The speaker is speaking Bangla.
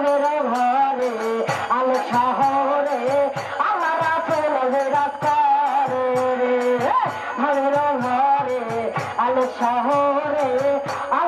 ঘরের ঘরে আল শহরে আমার আসল বিরাজ করে ঘরের ঘরে আল শহরে আল